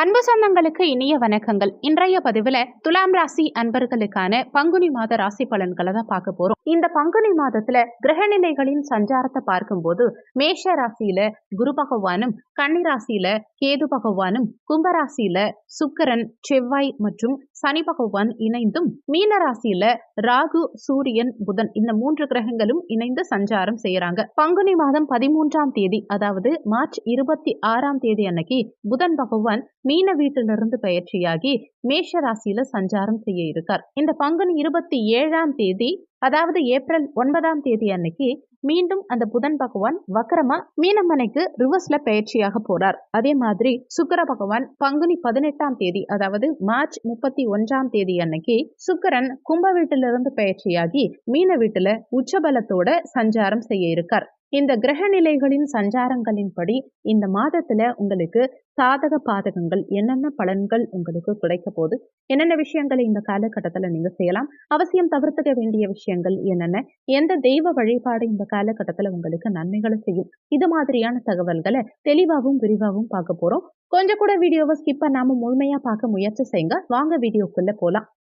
அன்பு சொந்தங்களுக்கு இனிய வணக்கங்கள். இன்றைய பதிவுல துலாம் ராசி அன்பர்களுக்கான பங்குனி மாத ராசி பலன்களை தான் பார்க்க போறோம். இந்த பங்குனி மாதத்துல கிரகநிலைகளின் சஞ்சாரத்தை பார்க்கும்போது மேஷ ராசியில குரு பகவானும் கன்னி ராசியில கேது பகவானும் கும்பராசியில சுக்கரன் செவ்வாய் மற்றும் சனி பகவான் இணைந்தும் மீன ராசியில ராகு சூரியன் புதன் இந்த மூன்று கிரகங்களும் இணைந்து சஞ்சாரம் செய்யறாங்க. பங்குனி மாதம் பதிமூன்றாம் தேதி அதாவது மார்ச் இருபத்தி ஆறாம் தேதி அன்னைக்கு புதன் பகவான் மீன வீட்டிலிருந்து பயிற்சியாகி மேஷ ராசியில சஞ்சாரம் செய்ய இருக்கார். இந்த பங்குனி இருபத்தி ஏழாம் தேதி அதாவது ஏப்ரல் ஒன்பதாம் தேதி அன்னைக்கு மீண்டும் அந்த புதன் பகவான் வக்கரமா மீனமனைக்கு ரிவர்ஸ்ல பயிற்சியாக போறார். அதே மாதிரி சுக்கர பகவான் பங்குனி பதினெட்டாம் தேதி அதாவது மார்ச் முப்பத்தி ஒன்றாம் தேதி அன்னைக்கு சுக்கரன் கும்ப வீட்டிலிருந்து பயிற்சியாகி மீன வீட்டுல உச்சபலத்தோட சஞ்சாரம் செய்ய இருக்கார். இந்த கிரக நிலைகளின் சஞ்சாரங்களின்படி இந்த மாதத்துல உங்களுக்கு சாதக பாதகங்கள் என்னென்ன பலன்கள் உங்களுக்கு கிடைக்க போகுது என்னென்ன விஷயங்களை இந்த காலகட்டத்துல நீங்க செய்யலாம் அவசியம் தவிர்த்துக்க வேண்டிய விஷயங்கள் என்னென்ன எந்த தெய்வ வழிபாடு இந்த காலகட்டத்துல உங்களுக்கு நன்மைகளை செய்யும் இது மாதிரியான தகவல்களை தெளிவாகவும் விரிவாகவும் பார்க்க போறோம். கொஞ்சம் கூட வீடியோவை ஸ்கிப் பண்ணாம முழுமையா பார்க்க முயற்சி செய்யுங்க. வாங்க வீடியோக்குள்ள போலாம்.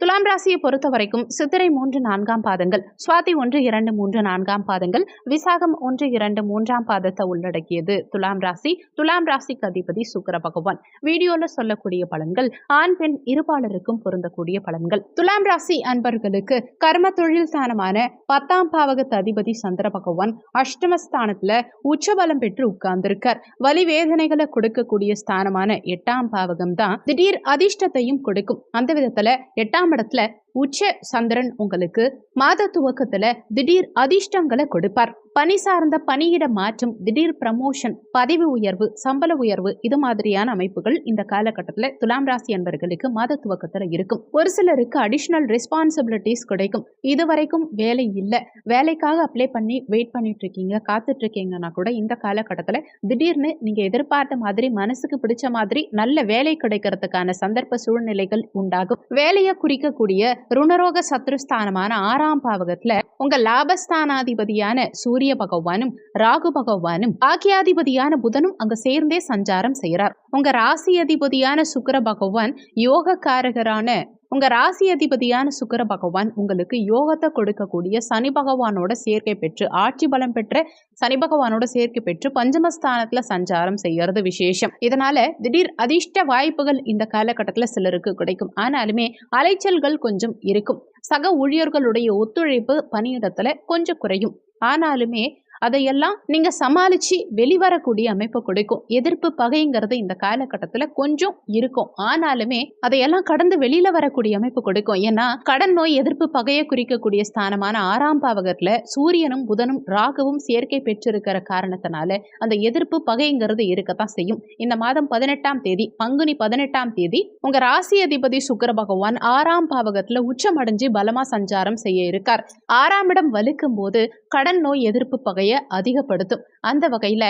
துலாம் ராசியை பொறுத்த வரைக்கும் சித்திரை மூன்று நான்காம் பாதங்கள் சுவாதி ஒன்று இரண்டு மூன்று நான்காம் பாதங்கள் விசாகம் ஒன்று இரண்டு மூன்றாம் பாதத்தை உள்ளடக்கியது. துலாம் ராசி துலாம் ராசிக்கு அதிபதி சுக்கர பகவான். வீடியோல சொல்லக்கூடிய பலன்கள் ஆண் பெண் இருபாலருக்கும் பொருந்தக்கூடிய பலன்கள். துலாம் ராசி அன்பர்களுக்கு கர்ம தொழில் ஸ்தானமான பத்தாம் பாவகத்து அதிபதி சந்திர பகவான் அஷ்டமஸ்தானத்துல உச்சபலம் பெற்று உட்கார்ந்திருக்கார். வலி வேதனைகளை கொடுக்கக்கூடிய ஸ்தானமான எட்டாம் பாவகம் தான் திடீர் அதிர்ஷ்டத்தையும் கொடுக்கும். அந்த விதத்துல எட்டாம் இடத்துல உச்ச சந்திரன் உங்களுக்கு மாத துவக்கத்துல திடீர் அதிர்ஷ்டங்களை கொடுப்பார். பணி சார்ந்த பணியிட மாற்றம் திடீர் ப்ரமோஷன் பதவி உயர்வு சம்பள உயர்வு இது மாதிரியான அமைப்புகள் இந்த காலகட்டத்தில் துலாம் ராசி அன்பர்களுக்கு மாத துவக்கத்தில் இருக்கும். ஒரு சிலருக்கு அடிஷ்னல் ரெஸ்பான்சிபிலிட்டிஸ் கிடைக்கும். இது வரைக்கும் வேலை இல்லை. வேலைக்காக அப்ளை பண்ணி வெயிட் பண்ணிட்டு இருக்கீங்க காத்துட்டு இருக்கீங்கன்னா கூட இந்த காலகட்டத்தில் திடீர்னு நீங்க எதிர்பார்த்த மாதிரி மனசுக்கு பிடிச்ச மாதிரி நல்ல வேலை கிடைக்கிறதுக்கான சந்தர்ப்ப சூழ்நிலைகள் உண்டாகும். வேலையை குறிக்கக்கூடிய ருணரோக சத்ருஸ்தானமான ஆறாம் பாவகத்துல உங்க லாபஸ்தானாதிபதியான சூரிய பகவானும் ராகு பகவானும் பாக்கியாதிபதியான புதனும் அங்க சேர்ந்தே சஞ்சாரம் செய்யறார் உங்க ராசி அதிபதியான சுக்கர பகவான் யோகக்காரகரான உங்க ராசி அதிபதியான சுக்கர பகவான் உங்களுக்கு யோகத்தை கொடுக்கக்கூடிய சனி பகவானோட சேர்க்கை பெற்று ஆட்சி பலம் பெற்ற சனி பகவானோட சேர்க்கை பெற்று பஞ்சமஸ்தானத்துல சஞ்சாரம் செய்யறது விசேஷம். இதனால திடீர் அதிர்ஷ்ட வாய்ப்புகள் இந்த காலகட்டத்தில் சிலருக்கு கிடைக்கும். ஆனாலுமே அலைச்சல்கள் கொஞ்சம் இருக்கும். சக ஊழியர்களுடைய ஒத்துழைப்பு பணியிடத்துல கொஞ்சம் குறையும். ஆனாலுமே அதையெல்லாம் நீங்க சமாளிச்சு வெளிவரக்கூடிய அமைப்பு கொடுக்கும். எதிர்ப்பு பகைங்கிறது இந்த காலகட்டத்தில் கொஞ்சம் இருக்கும். ஆனாலுமே அதையெல்லாம் கடந்து வெளியில வரக்கூடிய அமைப்பு கொடுக்கும். ஏன்னா கடன் நோய் எதிர்ப்பு பகையை குறிக்கக்கூடிய ஸ்தானமான ஆறாம் பாவகத்துல சூரியனும் புதனும் ராகவும் சேர்க்கை பெற்றிருக்கிற காரணத்தினால அந்த எதிர்ப்பு பகைங்கிறது இருக்கத்தான் செய்யும். இந்த மாதம் பதினெட்டாம் தேதி பங்குனி பதினெட்டாம் தேதி உங்க ராசி அதிபதி சுக்கர பகவான் ஆறாம் பாவகத்துல உச்சமடைஞ்சு பலமா சஞ்சாரம் செய்ய இருக்கார். ஆறாம் இடம் வலுக்கும் போது கடன் நோய் எதிர்ப்பு பகையை அதிகப்படுத்தும். அந்த வகையில்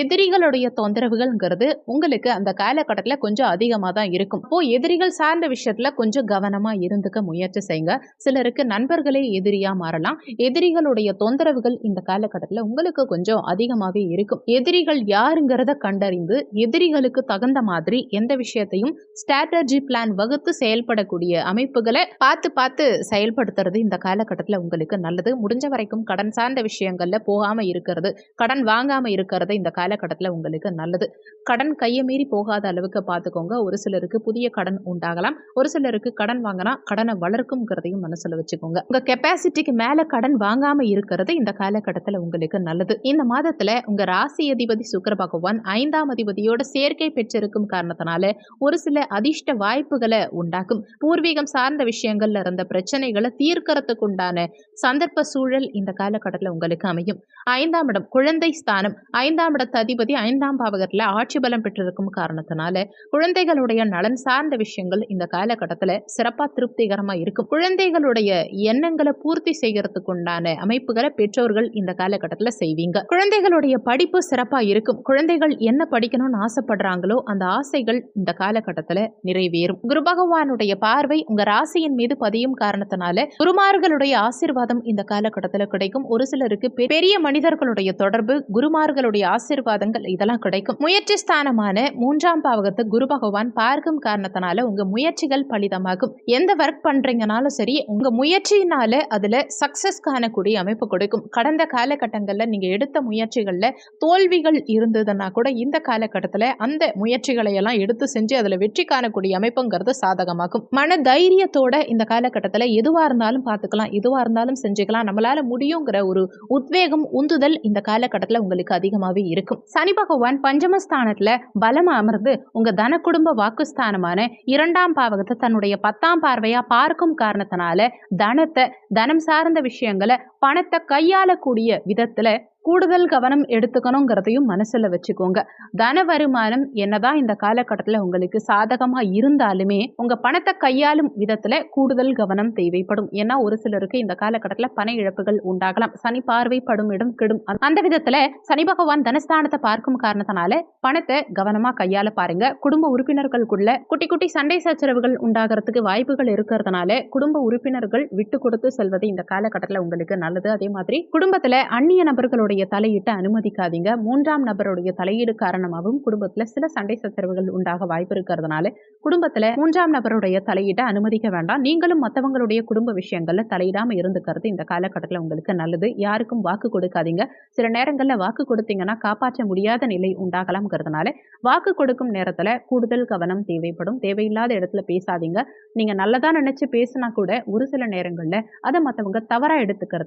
எதிரிகளுடைய தொந்தரவுகள்ங்கிறது உங்களுக்கு அந்த காலகட்டத்தில் கொஞ்சம் அதிகமாக தான் இருக்கும். இப்போ எதிரிகள் சார்ந்த விஷயத்தில் கொஞ்சம் கவனமாக இருந்துக்க முயற்சி செய்யுங்க. சிலருக்கு நண்பர்களே எதிரியாக மாறலாம். எதிரிகளுடைய தொந்தரவுகள் இந்த காலகட்டத்தில் உங்களுக்கு கொஞ்சம் அதிகமாகவே இருக்கும். எதிரிகள் யாருங்கிறத கண்டறிந்து எதிரிகளுக்கு தகுந்த மாதிரி எந்த விஷயத்தையும் ஸ்ட்ராட்டஜி பிளான் வகுத்து செயல்படக்கூடிய அமைப்புகளை பார்த்து பார்த்து செயல்படுத்துறது இந்த காலகட்டத்தில் உங்களுக்கு நல்லது. முடிஞ்ச வரைக்கும் கடன் சார்ந்த விஷயங்களில் போகாமல் போகாம இருக்கிறது. கடன் வாங்காம இருக்கிறது இந்த காலகட்டத்தில் உங்களுக்கு நல்லது. கடன் கையை மீறி போகாத அளவுக்கு பார்த்துக்கோங்க. ஒரு சிலருக்கு புதிய கடன் உண்டாகலாம். ஒரு சிலருக்கு கடன் வாங்கினா கடனை வளர்க்கும்ங்கிறதையும் மனசுல வச்சுக்கோங்க. உங்க கெப்பாசிட்டிக்கு மேல கடன் வாங்காம இருக்கிறது இந்த காலகட்டத்தில் உங்களுக்கு நல்லது. இந்த மாதத்துல உங்க ராசி அதிபதி சுக்கர பகவான் ஐந்தாம் அதிபதியோட சேர்க்கை பெற்றிருக்கும் காரணத்தினால ஒரு சில அதிர்ஷ்ட வாய்ப்புகளை உண்டாக்கும். பூர்வீகம் சார்ந்த விஷயங்கள்ல இருந்த பிரச்சனைகளை தீர்க்கறதுக்கு உண்டான சந்தர்ப்ப சூழல் இந்த காலகட்டத்தில் உங்களுக்கு அமையும். ஐந்தாம் இடம் குழந்தை ஸ்தானம். ஐந்தாம் இடத்து அதிபதி ஐந்தாம் பாவகத்தில் ஆட்சி பலம் பெற்றிருக்கும் காரணத்தினால குழந்தைகளுடைய நலன் சார்ந்த விஷயங்கள் இந்த காலகட்டத்துல சிறப்பா திருப்திகரமா இருக்கும். குழந்தைகளுடைய எண்ணங்களை பூர்த்தி செய்யறதுக்கு உண்டான அமைப்புகளை பெற்றோர்கள் இந்த காலகட்டத்துல செய்வீங்க. குழந்தைகளுடைய படிப்பு சிறப்பா இருக்கும். குழந்தைகள் என்ன படிக்கணும்னு ஆசைப்படுறாங்களோ அந்த ஆசைகள் இந்த காலகட்டத்துல நிறைவேறும். குரு பகவானுடைய பார்வை உங்க ராசியின் மீது பதியும் காரணத்தினால குருமார்களுடைய ஆசீர்வாதம் இந்த காலகட்டத்துல கிடைக்கும். ஒரு சிலருக்கு பெரிய பெரிய மனிதர்களுடைய தொடர்பு குருமார்களுடைய ஆசீர்வாதங்கள் இதெல்லாம் கிடைக்கும். முயற்சி ஸ்தானமான மூன்றாம் பாவகத்தை குரு பகவான் பார்க்கும் காரணத்தினால உங்க முயற்சிகள் பலிதமாகும். எந்த ஒர்க் பண்றீங்கனாலும் சரி உங்க முயற்சியினால அதுல சக்சஸ் காணக்கூடிய அமைப்பு கொடுக்கும். கடந்த காலகட்டங்கள்ல நீங்க எடுத்த முயற்சிகள்ல தோல்விகள் இருந்ததுன்னா கூட இந்த காலகட்டத்துல அந்த முயற்சிகளை எல்லாம் எடுத்து செஞ்சு அதுல வெற்றி காணக்கூடிய அமைப்புங்கிறது சாதகமாகும். மன தைரியத்தோட இந்த காலகட்டத்துல எதுவா இருந்தாலும் பார்த்துக்கலாம் எதுவா இருந்தாலும் செஞ்சுக்கலாம். நம்மளால முடியுங்கிற ஒரு உத்வேகம் உந்துதல் இந்த காலகட்டத்துல உங்களுக்கு அதிகமாவே இருக்கும். சனி பகவான் பஞ்சமஸ்தானத்துல பலமா அமர்ந்து உங்க தன குடும்ப வாக்குஸ்தானமான இரண்டாம் பாவகத்தை தன்னுடைய பத்தாம் பார்வையா பார்க்கும் காரணத்தினால தனத்தை தனம் சார்ந்த விஷயங்களை பணத்தை கையாளக்கூடிய விதத்துல கூடுதல் கவனம் எடுத்துக்கணுங்கிறதையும் மனசுல வச்சுக்கோங்க. தன வருமானம் என்னதான் இந்த காலகட்டத்தில் உங்களுக்கு சாதகமா இருந்தாலுமே உங்க பணத்தை கையாளும் விதத்துல கூடுதல் கவனம் தேவைப்படும். ஏன்னா ஒரு சிலருக்கு இந்த காலகட்டத்தில் பண இழப்புகள் உண்டாகலாம். சனி பார்வைப்படும் இடம் கெடும். அந்த விதத்துல சனி பகவான் தனஸ்தானத்தை பார்க்கும் காரணத்தினால பணத்தை கவனமா கையாள பாருங்க. குடும்ப உறுப்பினர்களுக்குள்ள குட்டி குட்டி சண்டை சச்சரவுகள் உண்டாகிறதுக்கு வாய்ப்புகள் இருக்கிறதுனால குடும்ப உறுப்பினர்கள் விட்டு கொடுத்து செல்வது இந்த காலகட்டத்தில் உங்களுக்கு நல்லது அதே மாதிரி குடும்பத்துல அந்நிய நபர்களுடைய தலையிட்ட அனுமதிக்காதீங்க. மூன்றாம் நபருடைய தலையீடு காரணமாகவும் குடும்பத்துல சில சண்டை சச்சரவுகள் உண்டாக வாய்ப்பு இருக்கிறதுனால குடும்பத்துல மூன்றாம் நபருடைய தலையீட்டை அனுமதிக்க வேண்டாம். நீங்களும் மத்தவங்களுடைய குடும்ப விஷயங்கள்ல தலையிடாம இருந்துக்கிறது இந்த காலகட்டத்தில் உங்களுக்கு நல்லது. யாருக்கும் வாக்கு கொடுக்காதீங்க. சில நேரங்கள்ல வாக்கு கொடுத்தீங்கன்னா காப்பாற்ற முடியாத நிலை உண்டாகலாம்ங்கிறதுனால வாக்கு கொடுக்கும் நேரத்துல கூடுதல் கவனம் தேவைப்படும். தேவையில்லாத இடத்துல பேசாதீங்க. நீங்க நல்லதா நினைச்சு பேசினா கூட ஒரு சில நேரங்கள்ல அதை மத்தவங்க தவறா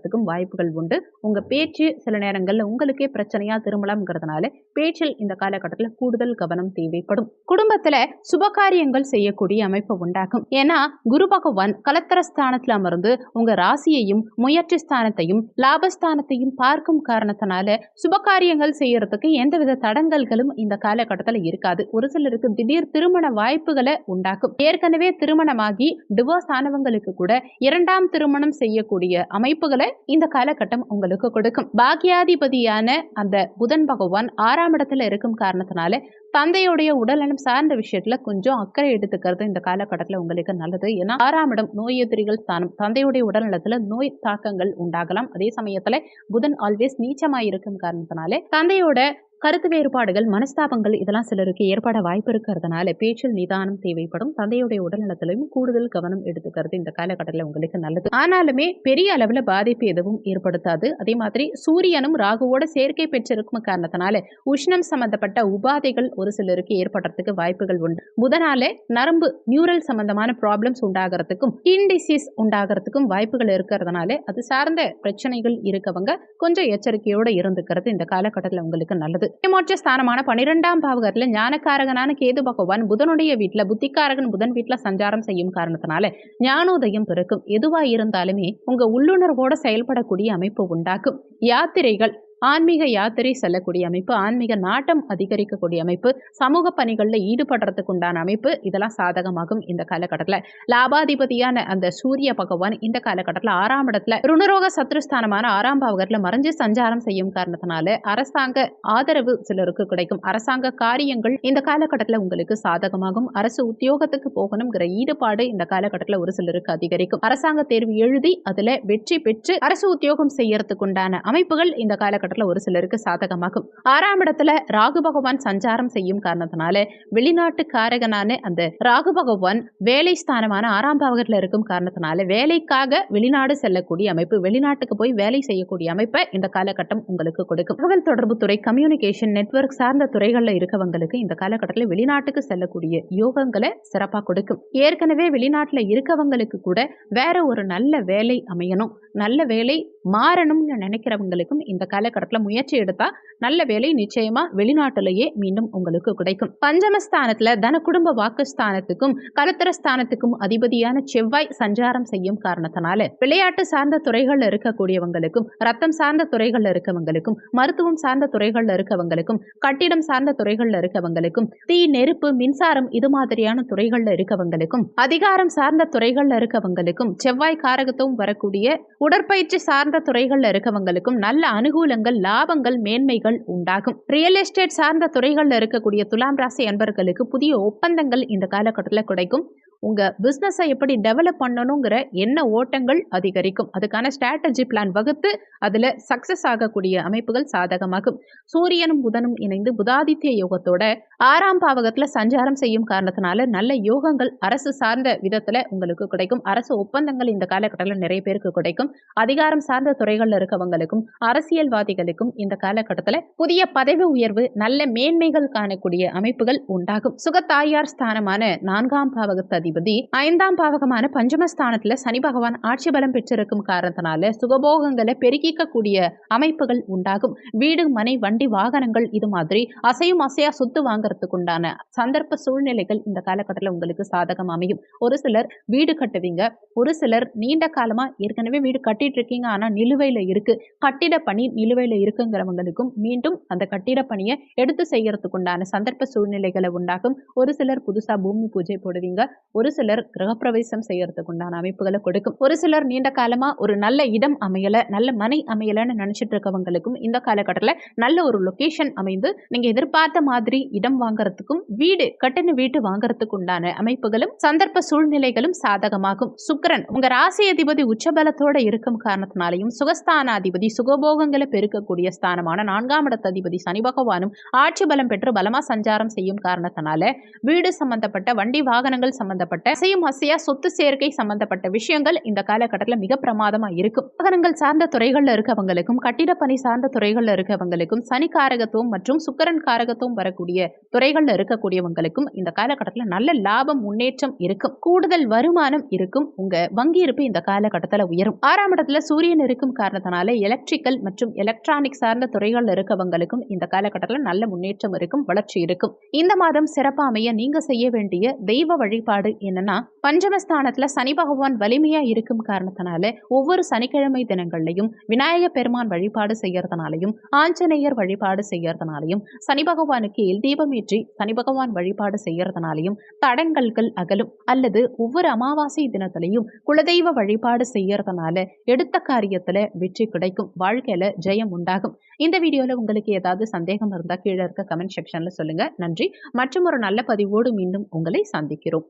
எடுத்துக்கிறதுக்கும் வாய்ப்புகள் உண்டு. உங்கள் பேச்சு சில நேரங்களில் உங்களுக்கே பிரச்சனையாக திரும்பலாம்ங்கிறதுனால பேச்சில் இந்த காலகட்டத்தில் கூடுதல் கவனம் தேவைப்படும். குடும்பத்தில் சுபகாரியங்கள் செய்யக்கூடிய அமைப்பு உண்டாகும். ஏன்னா குரு பகவான் கலத்தர ஸ்தானத்தில் அமர்ந்து உங்கள் ராசியையும் முயற்சி ஸ்தானத்தையும் லாபஸ்தானத்தையும் பார்க்கும் காரணத்தினால சுபகாரியங்கள் செய்யறதுக்கு எந்தவித தடங்கல்களும் இந்த காலகட்டத்தில் இருக்காது. ஒரு சிலருக்கு திடீர் திருமண வாய்ப்புகளை உண்டாக்கும். ஏற்கனவே திருமணமாகி டிவோர்ஸ் ஆனவங்களுக்கு கூட இரண்டாம் திருமணம் செய்யக்கூடிய அமைப்புகளை இந்த காலகட்டம் உங்களுக்கு கொடுக்கும். பாக்கியாதிபதியான அந்த புதன் பகவான் ஆறாம் இடத்துல இருக்கும் காரணத்தினால தந்தையுடைய உடல்நலம் சார்ந்த விஷயத்துல கொஞ்சம் அக்கறை எடுத்துக்கிறது இந்த காலகட்டத்தில் உங்களுக்கு நல்லது. ஏன்னா ஆறாம் இடம் நோய் எதிரிகள் ஸ்தானம். தந்தையுடைய உடல்நலத்துல நோய் தாக்கங்கள் உண்டாகலாம். அதே சமயத்துல புதன் ஆல்வேஸ் நீச்சமாக இருக்கும் காரணத்தினாலே தந்தையோட கருத்து வேறுபாடுகள் மனஸ்தாபங்கள் இதெல்லாம் சிலருக்கு ஏற்பட வாய்ப்பு இருக்கிறதுனால பேச்சில் நிதானம் தேவைப்படும். தந்தையுடைய உடல்நலத்திலையும் கூடுதல் கவனம் எடுத்துக்கிறது இந்த காலகட்டத்தில் உங்களுக்கு நல்லது. ஆனாலுமே பெரிய அளவில் பாதிப்பு எதுவும் ஏற்படுத்தாது. அதே மாதிரி சூரியனும் ராகுவோட சேர்க்கை பெற்றிருக்கும் காரணத்தினால உஷ்ணம் சம்பந்தப்பட்ட உபாதைகள் ஒரு சிலருக்கு ஏற்படுறதுக்கு வாய்ப்புகள் உண்டு. புதனால நரம்பு நியூரல் சம்பந்தமான ப்ராப்ளம்ஸ் உண்டாகிறதுக்கும் ஸ்கின் டிசீஸ் உண்டாகிறதுக்கும் வாய்ப்புகள் இருக்கிறதுனால அது சார்ந்த பிரச்சனைகள் இருக்கவங்க கொஞ்சம் எச்சரிக்கையோடு இருந்துக்கிறது இந்த காலகட்டத்தில் உங்களுக்கு நல்லது. மோட்ச ஸ்தானமான பன்னிரெண்டாம் பாவகத்துல ஞானக்காரகனான கேது பகவான் புதனுடைய வீட்டுல புத்திக்காரகன் புதன் வீட்டுல சஞ்சாரம் செய்யும் காரணத்தினால ஞானோதயம் பிறக்கும். எதுவா இருந்தாலுமே உங்க உள்ளுணர்வோட செயல்படக்கூடிய அமைப்பு உண்டாக்கும். யாத்திரைகள் ஆன்மீக யாத்திரை செல்லக்கூடிய அமைப்பு ஆன்மீக நாட்டம் அதிகரிக்கக்கூடிய அமைப்பு சமூக பணிகளில் ஈடுபடுறதுக்கு உண்டான அமைப்பு இதெல்லாம் சாதகமாகும் இந்த காலகட்டத்தில். லாபாதிபதியான அந்த சூரிய பகவான் இந்த காலகட்டத்தில் ஆறாம் இடத்துல ருணரோக சத்ருஸ்தானமான ஆறாம் பாவகத்தில் மறைஞ்சு சஞ்சாரம் செய்யும் காரணத்தினால அரசாங்க ஆதரவு சிலருக்கு கிடைக்கும். அரசாங்க காரியங்கள் இந்த காலகட்டத்தில் உங்களுக்கு சாதகமாகும். அரசு உத்தியோகத்துக்கு போகணுங்கிற ஈடுபாடு இந்த காலகட்டத்தில் ஒரு சிலருக்கு அதிகரிக்கும். அரசாங்க தேர்வு எழுதி அதுல வெற்றி பெற்று அரசு உத்தியோகம் செய்யறதுக்கு உண்டான அமைப்புகள் இந்த காலகட்டத்தில் காலகட்டத்தில் ஒரு சிலருக்கு சாதகமாகும். ஆறாம் இடத்துல ராகு பகவான் சஞ்சாரம் செய்யும் காரணத்தினால வெளிநாட்டு காரகனான அந்த ராகு பகவான் வேலை ஸ்தானமான ஆறாம் பாவகத்தில் இருக்கும் காரணத்தினால வேலைக்காக வெளிநாடு செல்லக்கூடிய அமைப்பு வெளிநாட்டுக்கு போய் வேலை செய்யக்கூடிய அமைப்பை இந்த காலகட்டம் உங்களுக்கு கொடுக்கும். தகவல் தொடர்பு துறை கம்யூனிகேஷன் நெட்ஒர்க் சார்ந்த துறைகளில் இருக்கவங்களுக்கு இந்த காலகட்டத்தில் வெளிநாட்டுக்கு செல்லக்கூடிய யோகங்களை சிறப்பாக கொடுக்கும். ஏற்கனவே வெளிநாட்டில் இருக்கவங்களுக்கு கூட வேற ஒரு நல்ல வேலை அமையணும். நல்ல வேலை மாறணும்னு நினைக்கிறவங்களுக்கும் இந்த காலகட்டத்தில் முயற்சி எடுத்தா நல்ல வேலை நிச்சயமா வெளிநாட்டிலேயே மீண்டும் உங்களுக்கு கிடைக்கும். பஞ்சமஸ்தானத்துல தன குடும்ப வாக்குஸ்தானத்துக்கும் கலத்திர ஸ்தானத்துக்கும் அதிபதியான செவ்வாய் சஞ்சாரம் செய்யும் காரணத்தினால விளையாட்டு சார்ந்த துறைகள்ல இருக்கக்கூடியவங்களுக்கும் ரத்தம் சார்ந்த துறைகள்ல இருக்கவங்களுக்கும் மருத்துவம் சார்ந்த துறைகள்ல இருக்கவங்களுக்கும் கட்டிடம் சார்ந்த துறைகள்ல இருக்கவங்களுக்கும் தீ நெருப்பு மின்சாரம் இது மாதிரியான துறைகள்ல இருக்கவங்களுக்கும் அதிகாரம் சார்ந்த துறைகள்ல இருக்கவங்களுக்கும் செவ்வாய் காரகத்தும் வரக்கூடிய உடற்பயிற்சி சார்ந்த துறைகள்ல இருக்கவங்களுக்கும் நல்ல அனுகூலங்கள் லாபங்கள் மேன்மைகள் உண்டாகும். ரியல் எஸ்டேட் சார்ந்த துறைகள்ல இருக்கக்கூடிய துலாம் ராசி அன்பர்களுக்கு புதிய ஒப்பந்தங்கள் இந்த காலகட்டத்தில் கிடைக்கும். உங்க பிஸ்னஸை எப்படி டெவலப் பண்ணணுங்கிற என்ன ஓட்டங்கள் அதிகரிக்கும்? அதுக்கான ஸ்ட்ராட்டஜி பிளான் வகுத்து அதுல சக்சஸ் ஆகக்கூடிய அமைப்புகள் சாதகமாகும். சூரியனும் புதனும் இணைந்து புதாதித்ய யோகத்தோட ஆறாம் பாவகத்துல சஞ்சாரம் செய்யும் காரணத்தினால நல்ல யோகங்கள் அரசு சார்ந்த விதத்துல உங்களுக்கு கிடைக்கும். அரசு ஒப்பந்தங்கள் இந்த காலகட்டத்தில் நிறைய பேருக்கு கிடைக்கும். அதிகாரம் சார்ந்த துறைகளில் இருக்கவங்களுக்கும் அரசியல்வாதிகளுக்கும் இந்த காலகட்டத்தில் புதிய பதவி உயர்வு நல்ல மேன்மைகள் காணக்கூடிய அமைப்புகள் உண்டாகும். சுகத்தாயார் ஸ்தானமான நான்காம் பாவகத்து அதிபதி ஐந்தாம் பாவகமான பஞ்சமஸ்தானத்துல சனி பகவான் ஆட்சி பலம் பெற்றிருக்கும் காரணத்தினால சுகபோகங்களை பெருக்கிக்கக்கூடிய அமைப்புகள் உண்டாகும். வீடு மனை வண்டி வாகனங்கள் இது மாதிரி அசையும் அசையா சொத்து வாங்கறதுக்கு உண்டான சந்தர்ப்ப சூழ்நிலைகள் இந்த காலகட்டத்தில் உங்களுக்கு சாதகம் அமையும். ஒரு சிலர் வீடு கட்டுவீங்க. ஒரு சிலர் நீண்ட காலமா ஏற்கனவே வீடு கட்டிட்டு இருக்கீங்க ஆனா நிலுவையில இருக்கு. கட்டிட பணி நிலுவையில இருக்குங்கிறவங்களுக்கும் மீண்டும் அந்த கட்டிட பணியை எடுத்து செய்யறதுக்கு உண்டான சந்தர்ப்ப சூழ்நிலைகளை உண்டாகும் ஒரு சிலர் புதுசா பூமி பூஜை போடுவீங்க. ஒரு சிலர் கிரகப்பிரவேசம் செய்யறதுக்கு உண்டான அமைப்புகளை கொடுக்கும். ஒரு சிலர் நீண்ட காலமா ஒரு நல்ல இடம் அமையல நல்ல மனை அமையலன்னு நினைச்சிட்டு இருக்கவங்களுக்கும் இந்த காலகட்டத்தில் நல்ல ஒரு லொகேஷன் அமைந்து நீங்க எதிர்பார்த்த மாதிரி இடம் வாங்குறதுக்கும் வீடு கட்டின வீட்டு வாங்குறதுக்கு உண்டான அமைப்புகளும் சந்தர்ப்ப சூழ்நிலைகளும் சாதகமாகும். சுக்கரன் உங்க ராசி அதிபதி உச்சபலத்தோட இருக்கும் காரணத்தினாலையும் சுகஸ்தானாதிபதி சுகபோகங்களை பெருக்கக்கூடிய ஸ்தானமான நான்காம் இடத்த அதிபதி சனி பகவானும் ஆட்சி பலம் பெற்று பலமா சஞ்சாரம் செய்யும் காரணத்தினால வீடு சம்பந்தப்பட்ட வண்டி வாகனங்கள் சம்பந்தப்பட்ட அசையும் அசையா சொத்து சேர்க்கை சம்பந்தப்பட்ட விஷயங்கள் இந்த காலகட்டத்தில் மிக பிரமாதமா இருக்கும். வாகனங்கள் சார்ந்த துறைகள்ல இருக்கவங்களுக்கும் கட்டிடப்பணி சார்ந்த துறைகள்ல இருக்கவங்களுக்கும் சனி காரகத்துவம் மற்றும் சுக்கரன் காரகத்துவம் வரக்கூடிய துறைகள்ல இருக்கக்கூடியவங்களுக்கும் இந்த காலகட்டத்தில் நல்ல லாபம் முன்னேற்றம் இருக்கும். கூடுதல் வருமானம் இருக்கும். உங்க வங்கி இருப்பு இந்த காலகட்டத்தில் உயரும். ஆறாம் இடத்துல சூரியன் இருக்கும் காரணத்தினால எலக்ட்ரிக்கல் மற்றும் எலக்ட்ரானிக் சார்ந்த துறைகள்ல இருக்கவங்களுக்கும் இந்த காலகட்டத்தில் நல்ல முன்னேற்றம் இருக்கும் வளர்ச்சி இருக்கும். இந்த மாதம் சிறப்பாமைய நீங்க செய்ய வேண்டிய தெய்வ வழிபாடு என்னன்னா பஞ்சமஸ்தானத்துல சனி பகவான் வலிமையா இருக்கும் காரணத்தினால ஒவ்வொரு சனிக்கிழமை தினங்கள்லையும் விநாயக பெருமான் வழிபாடு செய்யறதுனாலையும் ஆஞ்சநேயர் வழிபாடு செய்யறதுனாலையும் சனி பகவானுக்கு எல் தீபம் ஏற்றி சனி பகவான் வழிபாடு செய்யறதுனாலையும் தடங்கல்கள் அகலும். அல்லது ஒவ்வொரு அமாவாசை தினத்திலையும் குலதெய்வ வழிபாடு செய்யறதுனால எடுத்த காரியத்துல வெற்றி கிடைக்கும். வாழ்க்கையில ஜெயம் உண்டாகும். இந்த வீடியோல உங்களுக்கு ஏதாவது சந்தேகம் இருந்தா கீழே இருக்க கமெண்ட் செக்ஷன்ல சொல்லுங்க. நன்றி. மற்றும் ஒரு நல்ல பதிவோடு மீண்டும் உங்களை சந்திக்கிறோம்.